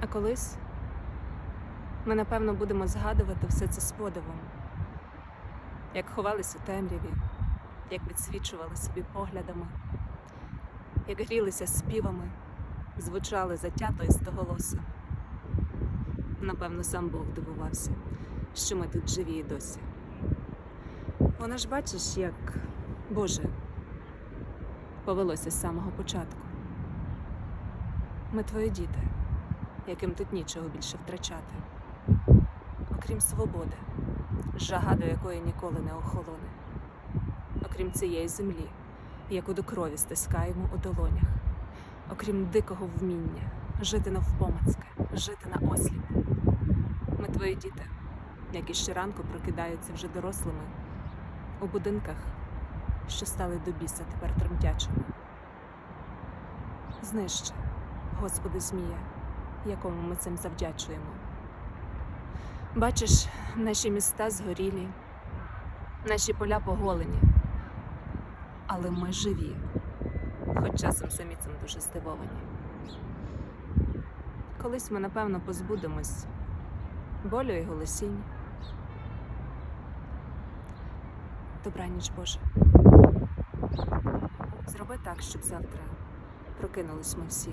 А колись ми, напевно, будемо згадувати все це з подивом, як ховались у темряві, як відсвічували собі поглядами, як грілися співами, звучали затято і стоголосо. Напевно, сам Бог дивувався, що ми тут живі і досі. Вона ж бачиш, як Боже повелося з самого початку. Ми твої діти, яким тут нічого більше втрачати, окрім свободи, жага до якої ніколи не охолоне, окрім цієї землі, яку до крові стискаємо у долонях, окрім дикого вміння жити навпомацьки, жити на осліп. Ми твої діти, які щоранку прокидаються вже дорослими у будинках, що стали до біса тепер тремтячими. Знищи, Господи Змія, якому ми цим завдячуємо. Бачиш, наші міста згорілі, наші поля поголені, але ми живі, хоч часом самі цим дуже здивовані. Колись ми, напевно, позбудемось болю і голосінь. Добраніч, Боже. Зроби так, щоб завтра прокинулись ми всі.